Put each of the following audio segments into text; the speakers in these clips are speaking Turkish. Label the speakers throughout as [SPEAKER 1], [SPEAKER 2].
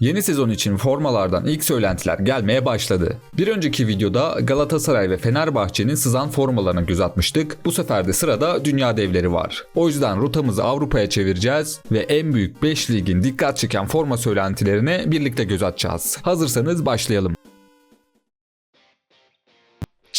[SPEAKER 1] Yeni sezon için formalardan ilk söylentiler gelmeye başladı. Bir önceki videoda Galatasaray ve Fenerbahçe'nin sızan formalarına göz atmıştık. Bu sefer de sırada dünya devleri var. O yüzden rotamızı Avrupa'ya çevireceğiz ve en büyük 5 ligin dikkat çeken forma söylentilerine birlikte göz atacağız. Hazırsanız başlayalım.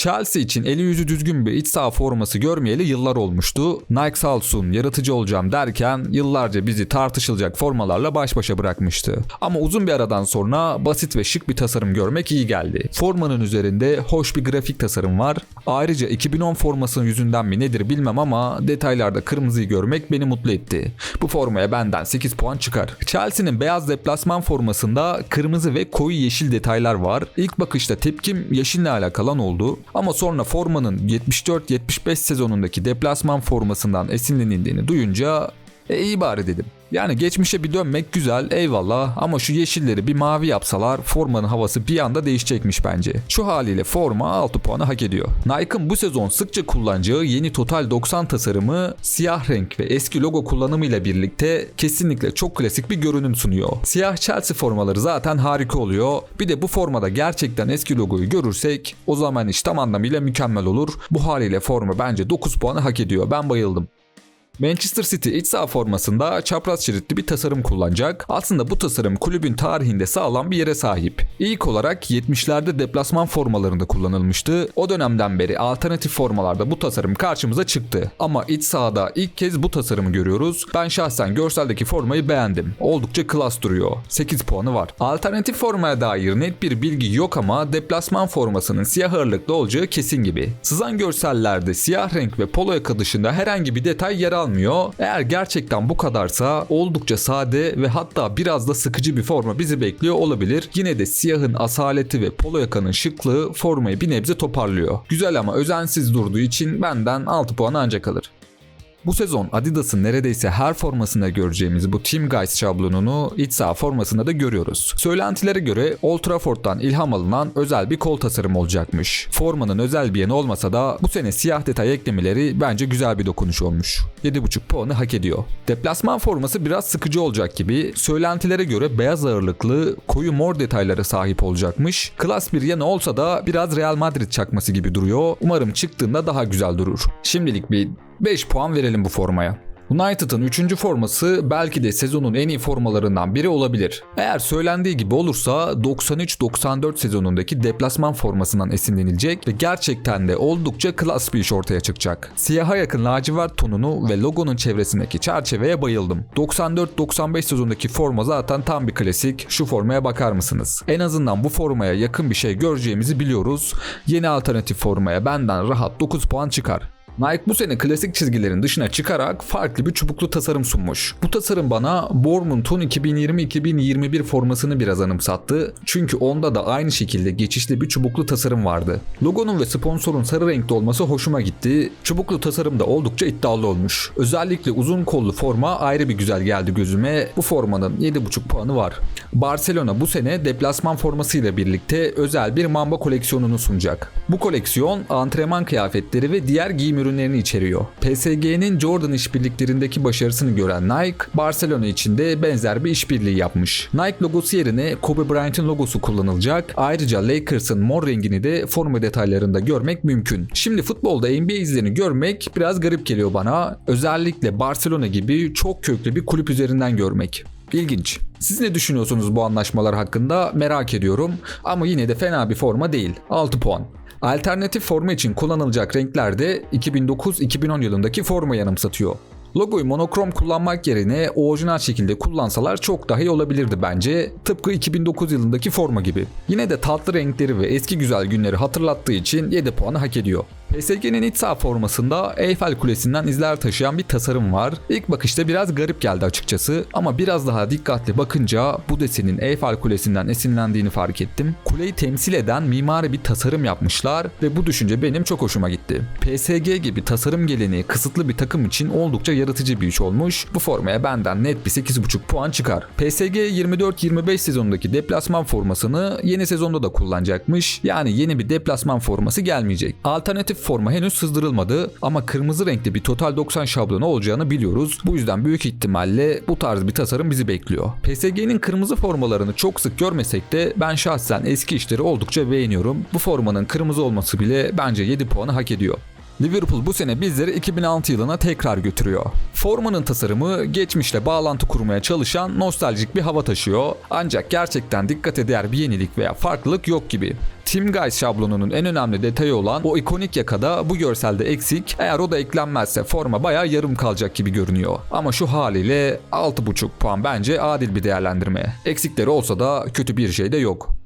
[SPEAKER 1] Chelsea için eli yüzü düzgün bir iç saha forması görmeyeli yıllar olmuştu. Nike sağ olsun yaratıcı olacağım derken yıllarca bizi tartışılacak formalarla baş başa bırakmıştı. Ama uzun bir aradan sonra basit ve şık bir tasarım görmek iyi geldi. Formanın üzerinde hoş bir grafik tasarım var. Ayrıca 2010 formasının yüzünden mi nedir bilmem ama detaylarda kırmızıyı görmek beni mutlu etti. Bu formaya benden 8 puan çıkar. Chelsea'nin beyaz deplasman formasında kırmızı ve koyu yeşil detaylar var. İlk bakışta tepkim yeşille alakalı oldu. Ama sonra formanın 74-75 sezonundaki deplasman formasından esinlenildiğini duyunca e iyi dedim. Yani geçmişe bir dönmek güzel eyvallah ama şu yeşilleri bir mavi yapsalar formanın havası bir anda değişecekmiş bence. Şu haliyle forma 6 puanı hak ediyor. Nike'ın bu sezon sıkça kullanacağı yeni Total 90 tasarımı siyah renk ve eski logo kullanımıyla birlikte kesinlikle çok klasik bir görünüm sunuyor. Siyah Chelsea formaları zaten harika oluyor. Bir de bu formada gerçekten eski logoyu görürsek o zaman iş tam anlamıyla mükemmel olur. Bu haliyle forma bence 9 puanı hak ediyor. Ben bayıldım. Manchester City iç saha formasında çapraz şeritli bir tasarım kullanacak. Aslında bu tasarım kulübün tarihinde sağlam bir yere sahip. İlk olarak 70'lerde deplasman formalarında kullanılmıştı. O dönemden beri alternatif formalarda bu tasarım karşımıza çıktı. Ama iç sahada ilk kez bu tasarımı görüyoruz. Ben şahsen görseldeki formayı beğendim. Oldukça klas duruyor. 8 puanı var. Alternatif formaya dair net bir bilgi yok ama deplasman formasının siyah ağırlıklı olacağı kesin gibi. Sızan görsellerde siyah renk ve polo yaka dışında herhangi bir detay yer almıyor. Eğer gerçekten bu kadarsa oldukça sade ve hatta biraz da sıkıcı bir forma bizi bekliyor olabilir. Yine de siyahın asaleti ve polo yakanın şıklığı formayı bir nebze toparlıyor. Güzel ama özensiz durduğu için benden 6 puan ancak alır. Bu sezon Adidas'ın neredeyse her formasında göreceğimiz bu Team Guys şablonunu iç saha formasında da görüyoruz. Söylentilere göre Old Trafford'dan ilham alınan özel bir kol tasarımı olacakmış. Formanın özel bir yanı olmasa da bu sene siyah detay eklemeleri bence güzel bir dokunuş olmuş. 7.5 puanı hak ediyor. Deplasman forması biraz sıkıcı olacak gibi. Söylentilere göre beyaz ağırlıklı, koyu mor detaylara sahip olacakmış. Klas bir yanı olsa da biraz Real Madrid çakması gibi duruyor. Umarım çıktığında daha güzel durur. Şimdilik bir 5 puan verelim bu formaya. United'ın 3. forması belki de sezonun en iyi formalarından biri olabilir. Eğer söylendiği gibi olursa 93-94 sezonundaki deplasman formasından esinlenilecek ve gerçekten de oldukça klas bir iş ortaya çıkacak. Siyaha yakın lacivert tonunu ve logonun çevresindeki çerçeveye bayıldım. 94-95 sezondaki forma zaten tam bir klasik. Şu formaya bakar mısınız? En azından bu formaya yakın bir şey göreceğimizi biliyoruz. Yeni alternatif formaya benden rahat 9 puan çıkar. Nike bu sene klasik çizgilerin dışına çıkarak farklı bir çubuklu tasarım sunmuş. Bu tasarım bana Bournemouth'un 2020-2021 formasını biraz anımsattı. Çünkü onda da aynı şekilde geçişli bir çubuklu tasarım vardı. Logonun ve sponsorun sarı renkte olması hoşuma gitti. Çubuklu tasarım da oldukça iddialı olmuş. Özellikle uzun kollu forma ayrı bir güzel geldi gözüme. Bu formanın 7.5 puanı var. Barcelona bu sene deplasman formasıyla birlikte özel bir Mamba koleksiyonunu sunacak. Bu koleksiyon antrenman kıyafetleri ve diğer giyim ürünlerini içeriyor. PSG'nin Jordan işbirliklerindeki başarısını gören Nike, Barcelona için de benzer bir işbirliği yapmış. Nike logosu yerine Kobe Bryant'ın logosu kullanılacak. Ayrıca Lakers'ın mor rengini de forma detaylarında görmek mümkün. Şimdi futbolda NBA izlerini görmek biraz garip geliyor bana. Özellikle Barcelona gibi çok köklü bir kulüp üzerinden görmek. İlginç. Siz ne düşünüyorsunuz bu anlaşmalar hakkında merak ediyorum ama yine de fena bir forma değil. 6 puan. Alternatif forma için kullanılacak renkler de 2009-2010 yılındaki forma yanımsatıyor. Logoyu monokrom kullanmak yerine orijinal şekilde kullansalar çok daha iyi olabilirdi bence. Tıpkı 2009 yılındaki forma gibi. Yine de tatlı renkleri ve eski güzel günleri hatırlattığı için 7 puanı hak ediyor. PSG'nin iç saha formasında Eyfel Kulesi'nden izler taşıyan bir tasarım var. İlk bakışta biraz garip geldi açıkçası ama biraz daha dikkatli bakınca bu desenin Eyfel Kulesi'nden esinlendiğini fark ettim. Kuleyi temsil eden mimari bir tasarım yapmışlar ve bu düşünce benim çok hoşuma gitti. PSG gibi tasarım geleneği kısıtlı bir takım için oldukça yaratıcı bir iş olmuş. Bu formaya benden net bir 8.5 puan çıkar. PSG 24-25 sezonundaki deplasman formasını yeni sezonda da kullanacakmış. Yani yeni bir deplasman forması gelmeyecek. Alternatif forma henüz sızdırılmadı ama kırmızı renkli bir Total 90 şablonu olacağını biliyoruz. Bu yüzden büyük ihtimalle bu tarz bir tasarım bizi bekliyor. PSG'nin kırmızı formalarını çok sık görmesek de ben şahsen eski işleri oldukça beğeniyorum. Bu formanın kırmızı olması bile bence 7 puanı hak ediyor. Liverpool bu sene bizleri 2006 yılına tekrar götürüyor. Formanın tasarımı geçmişle bağlantı kurmaya çalışan nostaljik bir hava taşıyor. Ancak gerçekten dikkate değer bir yenilik veya farklılık yok gibi. Team Guys şablonunun en önemli detayı olan o ikonik yakada bu görselde eksik. Eğer o da eklenmezse forma bayağı yarım kalacak gibi görünüyor. Ama şu haliyle 6.5 puan bence adil bir değerlendirme. Eksikleri olsa da kötü bir şey de yok.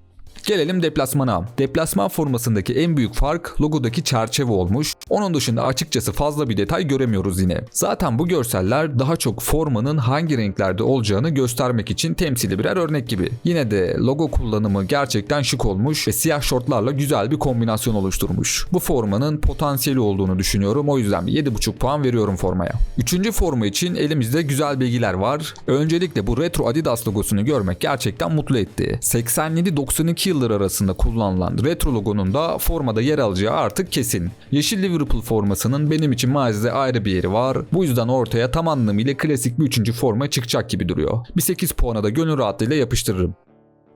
[SPEAKER 1] Gelelim deplasmana. Deplasman formasındaki en büyük fark logodaki çerçeve olmuş. Onun dışında açıkçası fazla bir detay göremiyoruz yine. Zaten bu görseller daha çok formanın hangi renklerde olacağını göstermek için temsili birer örnek gibi. Yine de logo kullanımı gerçekten şık olmuş ve siyah şortlarla güzel bir kombinasyon oluşturmuş. Bu formanın potansiyeli olduğunu düşünüyorum. O yüzden bir 7.5 puan veriyorum formaya. Üçüncü forma için elimizde güzel bilgiler var. Öncelikle bu retro Adidas logosunu görmek gerçekten mutlu etti. 87-92 yıllar arasında kullanılan retro logonun da formada yer alacağı artık kesin. Yeşil Liverpool formasının benim için mazide ayrı bir yeri var. Bu yüzden ortaya tam anlamıyla klasik bir üçüncü forma çıkacak gibi duruyor. Bir 8 puana da gönül rahatlığıyla yapıştırırım.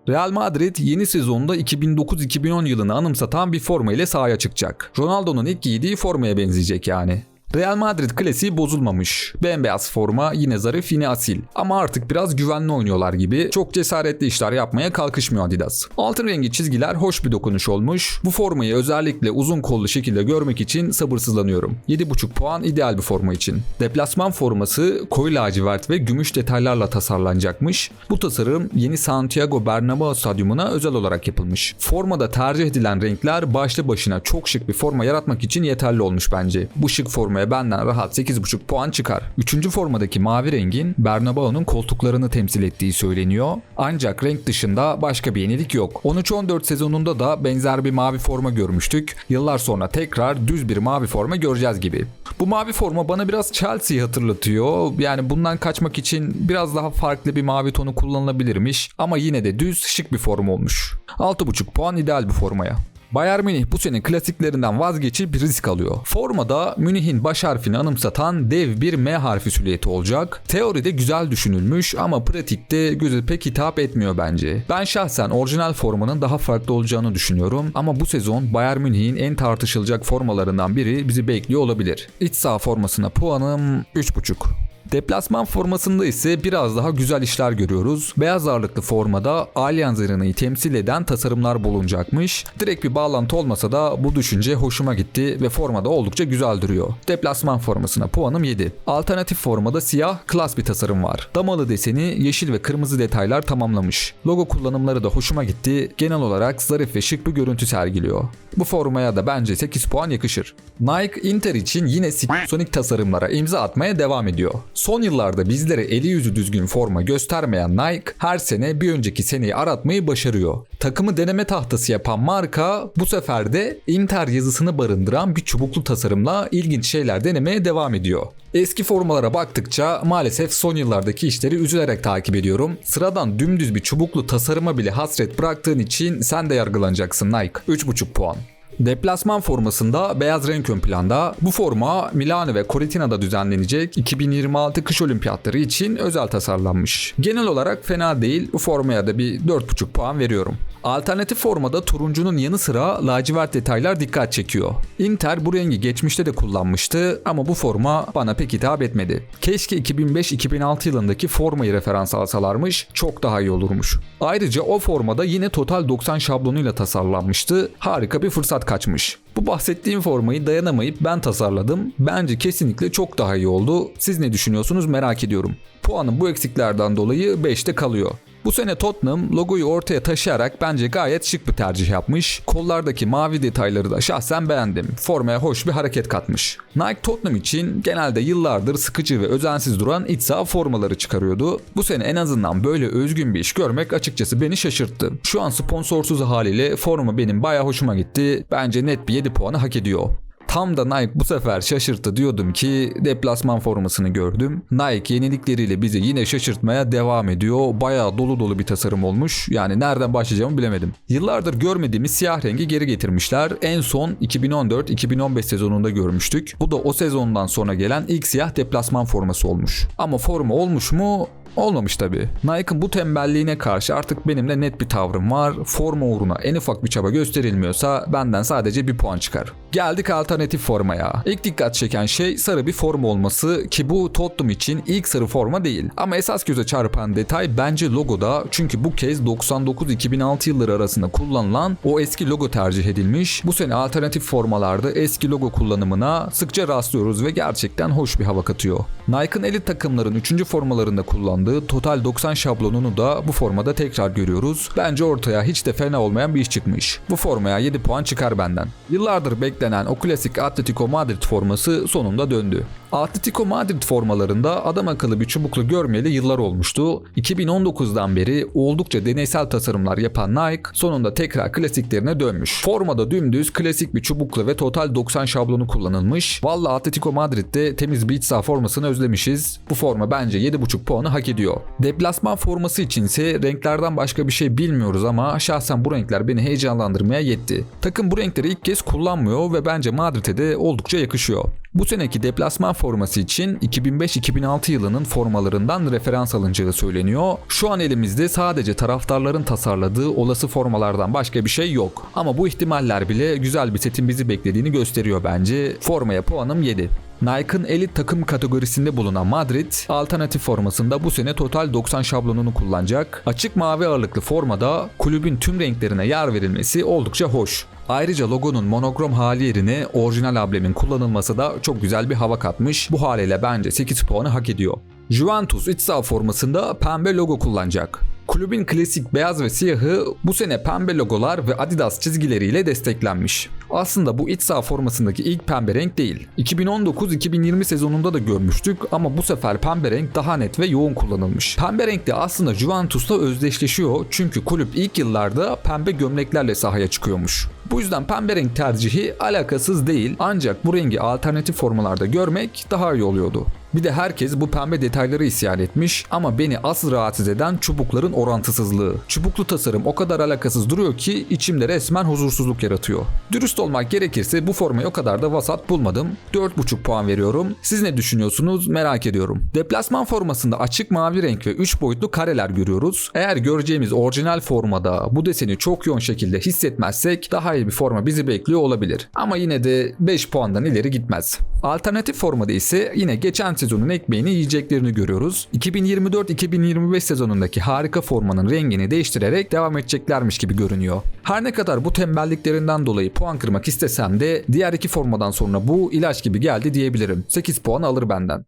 [SPEAKER 1] Real Madrid yeni sezonda 2009-2010 yılını anımsatan bir forma ile sahaya çıkacak. Ronaldo'nun ilk giydiği formaya benzeyecek yani. Real Madrid klasiği bozulmamış. Bembeyaz forma yine zarif yine asil. Ama artık biraz güvenli oynuyorlar gibi. Çok cesaretli işler yapmaya kalkışmıyor Adidas. Altın rengi çizgiler hoş bir dokunuş olmuş. Bu formayı özellikle uzun kollu şekilde görmek için sabırsızlanıyorum. 7.5 puan ideal bir forma için. Deplasman forması koyu lacivert ve gümüş detaylarla tasarlanacakmış. Bu tasarım yeni Santiago Bernabéu stadyumuna özel olarak yapılmış. Formada tercih edilen renkler başlı başına çok şık bir forma yaratmak için yeterli olmuş bence. Bu şık forma formaya benden rahat 8.5 puan çıkar. Üçüncü formadaki mavi rengin Bernabeu'nun koltuklarını temsil ettiği söyleniyor. Ancak renk dışında başka bir yenilik yok. 13-14 sezonunda da benzer bir mavi forma görmüştük. Yıllar sonra tekrar düz bir mavi forma göreceğiz gibi. Bu mavi forma bana biraz Chelsea'yi hatırlatıyor. Yani bundan kaçmak için biraz daha farklı bir mavi tonu kullanılabilirmiş. Ama yine de düz şık bir forma olmuş. 6.5 puan ideal bir formaya. Bayern Münih bu sene klasiklerinden vazgeçip risk alıyor. Formada Münih'in baş harfini anımsatan dev bir M harfi silüeti olacak. Teoride güzel düşünülmüş ama pratikte göze pek hitap etmiyor bence. Ben şahsen orijinal formanın daha farklı olacağını düşünüyorum ama bu sezon Bayern Münih'in en tartışılacak formalarından biri bizi bekliyor olabilir. İç saha formasına puanım 3.5. Deplasman formasında ise biraz daha güzel işler görüyoruz. Beyaz ağırlıklı formada Allianz Arena'yı temsil eden tasarımlar bulunacakmış. Direkt bir bağlantı olmasa da bu düşünce hoşuma gitti ve formada oldukça güzel duruyor. Deplasman formasına puanım 7. Alternatif formada siyah, klas bir tasarım var. Damalı deseni yeşil ve kırmızı detaylar tamamlamış. Logo kullanımları da hoşuma gitti. Genel olarak zarif ve şık bir görüntü sergiliyor. Bu formaya da bence 8 puan yakışır. Nike Inter için yine Sonic tasarımlara imza atmaya devam ediyor. Son yıllarda bizlere eli yüzü düzgün forma göstermeyen Nike her sene bir önceki seneyi aratmayı başarıyor. Takımı deneme tahtası yapan marka bu sefer de Inter yazısını barındıran bir çubuklu tasarımla ilginç şeyler denemeye devam ediyor. Eski formalara baktıkça maalesef son yıllardaki işleri üzülerek takip ediyorum. Sıradan dümdüz bir çubuklu tasarıma bile hasret bıraktığın için sen de yargılanacaksın Nike. 3.5 puan. Deplasman formasında beyaz renk ön planda. Bu forma Milano ve Cortina'da düzenlenecek 2026 kış olimpiyatları için özel tasarlanmış. Genel olarak fena değil. Bu formaya da bir 4.5 puan veriyorum. Alternatif formada turuncunun yanı sıra lacivert detaylar dikkat çekiyor. Inter bu rengi geçmişte de kullanmıştı ama bu forma bana pek hitap etmedi. Keşke 2005-2006 yılındaki formayı referans alsalarmış çok daha iyi olurmuş. Ayrıca o formada yine Total 90 şablonuyla tasarlanmıştı. Harika bir fırsat kaçmış. Bu bahsettiğim formayı dayanamayıp ben tasarladım. Bence kesinlikle çok daha iyi oldu. Siz ne düşünüyorsunuz merak ediyorum. Puanım bu eksiklerden dolayı 5'te kalıyor. Bu sene Tottenham logoyu ortaya taşıyarak bence gayet şık bir tercih yapmış. Kollardaki mavi detayları da şahsen beğendim. Formaya hoş bir hareket katmış. Nike Tottenham için genelde yıllardır sıkıcı ve özensiz duran iç saha formaları çıkarıyordu. Bu sene en azından böyle özgün bir iş görmek açıkçası beni şaşırttı. Şu an sponsorsuz haliyle forma benim baya hoşuma gitti. Bence net bir 7 puanı hak ediyor. Tam da Nike bu sefer şaşırttı diyordum ki deplasman formasını gördüm. Nike yenilikleriyle bizi yine şaşırtmaya devam ediyor. Bayağı dolu dolu bir tasarım olmuş. Yani nereden başlayacağımı bilemedim. Yıllardır görmediğimiz siyah rengi geri getirmişler. En son 2014-2015 sezonunda görmüştük. Bu da o sezondan sonra gelen ilk siyah deplasman forması olmuş. Ama forma olmuş mu? Olmamış tabi. Nike'ın bu tembelliğine karşı artık benim de net bir tavrım var. Forma uğruna en ufak bir çaba gösterilmiyorsa benden sadece bir puan çıkar. Geldik alternatif formaya. İlk dikkat çeken şey sarı bir forma olması ki bu Tottenham için ilk sarı forma değil. Ama esas göze çarpan detay bence logoda çünkü bu kez 99-2006 yılları arasında kullanılan o eski logo tercih edilmiş. Bu sene alternatif formalarda eski logo kullanımına sıkça rastlıyoruz ve gerçekten hoş bir hava katıyor. Nike'ın elit takımların 3. formalarında kullandığı Total 90 şablonunu da bu formada tekrar görüyoruz. Bence ortaya hiç de fena olmayan bir iş çıkmış. Bu formaya 7 puan çıkar benden. Yıllardır beklenen o klasik Atletico Madrid forması sonunda döndü. Atletico Madrid formalarında adam akıllı bir çubuklu görmeyeli yıllar olmuştu. 2019'dan beri oldukça deneysel tasarımlar yapan Nike sonunda tekrar klasiklerine dönmüş. Formada dümdüz klasik bir çubuklu ve total 90 şablonu kullanılmış. Valla Atletico Madrid'de temiz bir iç saha formasını özlemişiz. Bu forma bence 7.5 puanı ediyor. Deplasman forması içinse renklerden başka bir şey bilmiyoruz ama şahsen bu renkler beni heyecanlandırmaya yetti. Takım bu renkleri ilk kez kullanmıyor ve bence Madrid'e de oldukça yakışıyor. Bu seneki deplasman forması için 2005-2006 yılının formalarından referans alınacağı söyleniyor. Şu an elimizde sadece taraftarların tasarladığı olası formalardan başka bir şey yok. Ama bu ihtimaller bile güzel bir setin bizi beklediğini gösteriyor bence. Formaya puanım 7. Nike'ın elit takım kategorisinde bulunan Madrid, alternatif formasında bu sene total 90 şablonunu kullanacak. Açık mavi ağırlıklı formada kulübün tüm renklerine yer verilmesi oldukça hoş. Ayrıca logonun monokrom hali yerine orijinal amblemin kullanılması da çok güzel bir hava katmış. Bu haliyle bence 8 puanı hak ediyor. Juventus iç saha formasında pembe logo kullanacak. Kulübün klasik beyaz ve siyahı bu sene pembe logolar ve Adidas çizgileriyle desteklenmiş. Aslında bu iç saha formasındaki ilk pembe renk değil. 2019-2020 sezonunda da görmüştük ama bu sefer pembe renk daha net ve yoğun kullanılmış. Pembe renk de aslında Juventus'la özdeşleşiyor çünkü kulüp ilk yıllarda pembe gömleklerle sahaya çıkıyormuş. Bu yüzden pembe renk tercihi alakasız değil ancak bu rengi alternatif formalarda görmek daha iyi oluyordu. Bir de herkes bu pembe detayları isyan etmiş ama beni asıl rahatsız eden çubukların orantısızlığı. Çubuklu tasarım o kadar alakasız duruyor ki içimde resmen huzursuzluk yaratıyor. Dürüst olmak gerekirse bu formayı o kadar da vasat bulmadım. 4.5 puan veriyorum. Siz ne düşünüyorsunuz merak ediyorum. Deplasman formasında açık mavi renk ve 3 boyutlu kareler görüyoruz. Eğer göreceğimiz orijinal formada bu deseni çok yoğun şekilde hissetmezsek daha iyi bir forma bizi bekliyor olabilir. Ama yine de 5 puandan ileri gitmez. Alternatif formada ise yine geçen sezonun ekmeğini yiyeceklerini görüyoruz. 2024-2025 sezonundaki harika formanın rengini değiştirerek devam edeceklermiş gibi görünüyor. Her ne kadar bu tembelliklerinden dolayı puan kırmak istesem de diğer iki formadan sonra bu ilaç gibi geldi diyebilirim. 8 puan alır benden.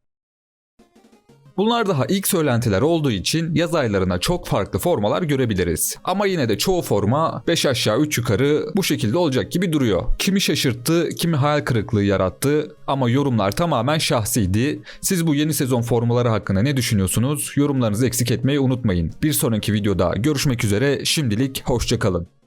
[SPEAKER 1] Bunlar daha ilk söylentiler olduğu için yaz aylarına çok farklı formalar görebiliriz. Ama yine de çoğu forma 5 aşağı 3 yukarı bu şekilde olacak gibi duruyor. Kimi şaşırttı, kimi hayal kırıklığı yarattı ama yorumlar tamamen şahsiydi. Siz bu yeni sezon formaları hakkında ne düşünüyorsunuz? Yorumlarınızı eksik etmeyi unutmayın. Bir sonraki videoda görüşmek üzere. Şimdilik hoşçakalın.